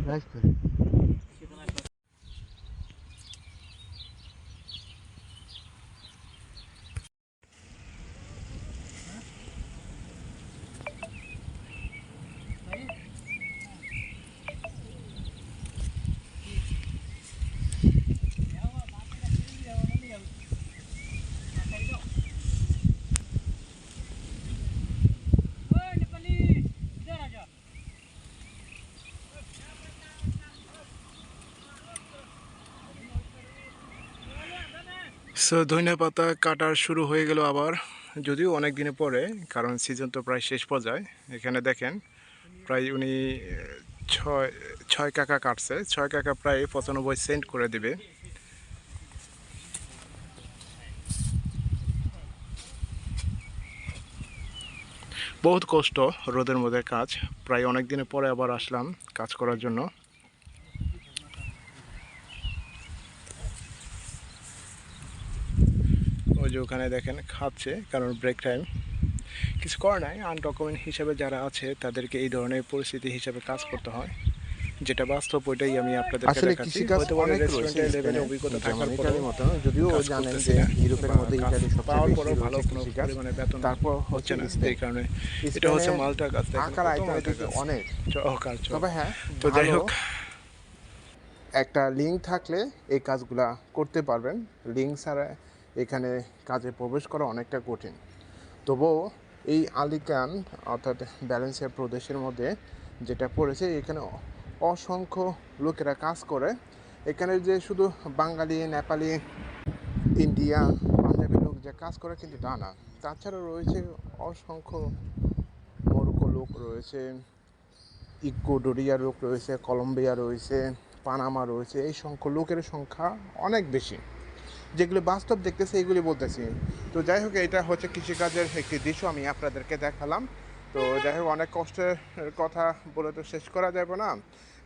Здравствуйте. Thank you. So ধনিয়া পাতা কাটার শুরু হয়ে গেল আবার, যদিও অনেক দিনে পরে, কারণ সিজন তো প্রায় শেষ পর্যায়ে। এখানে দেখেন, প্রায় উনি ছয় ছয় কাকা কাটছে। ছয় কাকা প্রায় পঁচানব্বই সেন্ট করে দিবে। বহুত কষ্ট রোদের মধ্যে কাজ। প্রায় অনেক দিনের পরে আবার আসলাম কাজ করার জন্য। ওই যে ওখানে দেখেন খাচ্ছে কারণ ব্রেক টাইম কিছু করার নাই আনডকুমেন্ট হিসাবে যারা আছে তাদেরকে এই ধরনের পরিস্থিতি হিসাবে কাজ করতে হয়। যেটা বাস্তব ওইটাই আমি আপনাদের আসলে কৃষিকাজ অনেক রয়েছে লেভেলে অভিজ্ঞতা থাকার পরেও মতো যদিও কাজ জানেন যে ইউরোপের মধ্যে কাজ পাওয়ার সবচেয়ে বেশি ভালো কোনো কৃষিকাজ পরিমাণে বেতন তারপর হচ্ছে না। এই কারণে এটা হচ্ছে মালটা গাছ দেখেন আকার কিন্তু গাছ। অনেক। চক। তবে হ্যাঁ তো যাই হোক। একটা লিঙ্ক থাকলে এই কাজগুলা করতে পারবেন। লিঙ্ক ছাড়া এখানে কাজে প্রবেশ করা অনেকটা কঠিন। তবুও এই আলিকান, অর্থাৎ ব্যালেন্সিয়া প্রদেশের মধ্যে যেটা পড়েছে, এখানে অসংখ্য লোকেরা কাজ করে। এখানে যে শুধু বাঙালি, নেপালি, ইন্ডিয়া, পাঞ্জাবি লোক যে কাজ করে কিন্তু তা না। তাছাড়া রয়েছে অসংখ্য মরুকো লোক রয়েছে, ইকুয়েডোরিয়া লোক রয়েছে, কলম্বিয়া রয়েছে, পানামা রয়েছে। এই সংখ্য, লোকের সংখ্যা অনেক বেশি। যেগুলো বাস্তব দেখতেছে, এগুলি বলতেছি। তো যাই হোক, এটা হচ্ছে কৃষিকাজের একটি দৃশ্য, আমি আপনাদেরকে দেখালাম। তো যাই হোক, অনেক কষ্টের কথা বলে তো শেষ করা যাবে না।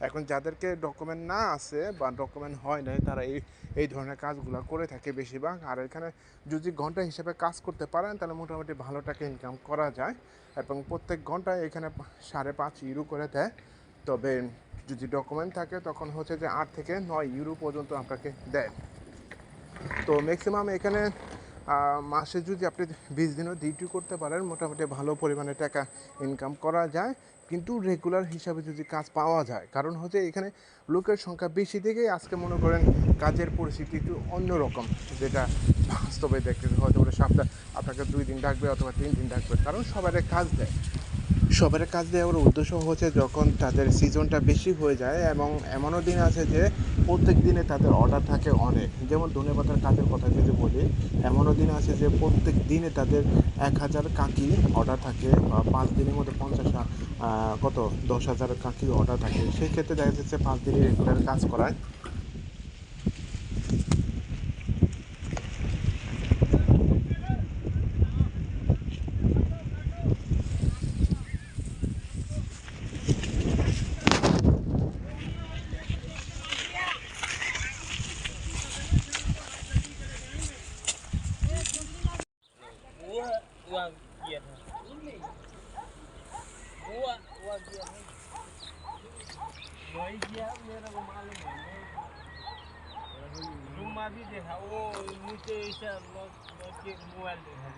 এখন যাদেরকে ডকুমেন্ট না আছে বা ডকুমেন্ট হয় নাই, তারা এই এই ধরনের কাজগুলো করে থাকে বেশিরভাগ। আর এখানে যদি ঘণ্টা হিসেবে কাজ করতে পারেন, তাহলে মোটামুটি ভালো টাকা ইনকাম করা যায়। এবং প্রত্যেক ঘন্টায় এখানে সাড়ে পাঁচ ইউরো করে দেয়। তবে যদি ডকুমেন্ট থাকে, তখন হচ্ছে যে আট থেকে নয় ইউরো পর্যন্ত আপনাকে দেয়। তো ম্যাক্সিমাম এখানে মাসে যদি আপনি বিশ দিনও ডিউটি করতে পারেন, মোটামুটি ভালো পরিমাণে টাকা ইনকাম করা যায়। কিন্তু রেগুলার হিসাবে যদি কাজ পাওয়া যায়, কারণ হচ্ছে এখানে লোকের সংখ্যা বেশি থেকেই আজকে মনে করেন কাজের পরিস্থিতি একটু অন্যরকম, যেটা বাস্তবে দেখতে হয়তো বলে সপ্তাহ, আপনাকে দুই দিন ডাকবে অথবা তিন দিন ডাকবে, কারণ সবার কাজ দেয়। সবার কাজ দেওয়ার উদ্দেশ্য হচ্ছে যখন তাদের সিজনটা বেশি হয়ে যায় এবং এমনও দিন আছে যে প্রত্যেক দিনে তাদের অর্ডার থাকে অনেক। যেমন ধনেপাতার কাজের কথা যদি বলি, এমনও দিন আছে যে প্রত্যেক দিনে তাদের এক হাজার কাকি অর্ডার থাকে বা পাঁচ দিনের মধ্যে পঞ্চাশ কত? দশ হাজার কাকি অর্ডার থাকে। সেই ক্ষেত্রে দেখা যাচ্ছে পাঁচ দিনে রেগুলার কাজ করায়। वही किया मेरे को मालूम है? रूम अभी देखा वो मुझे ऐसा मोबाइल देखा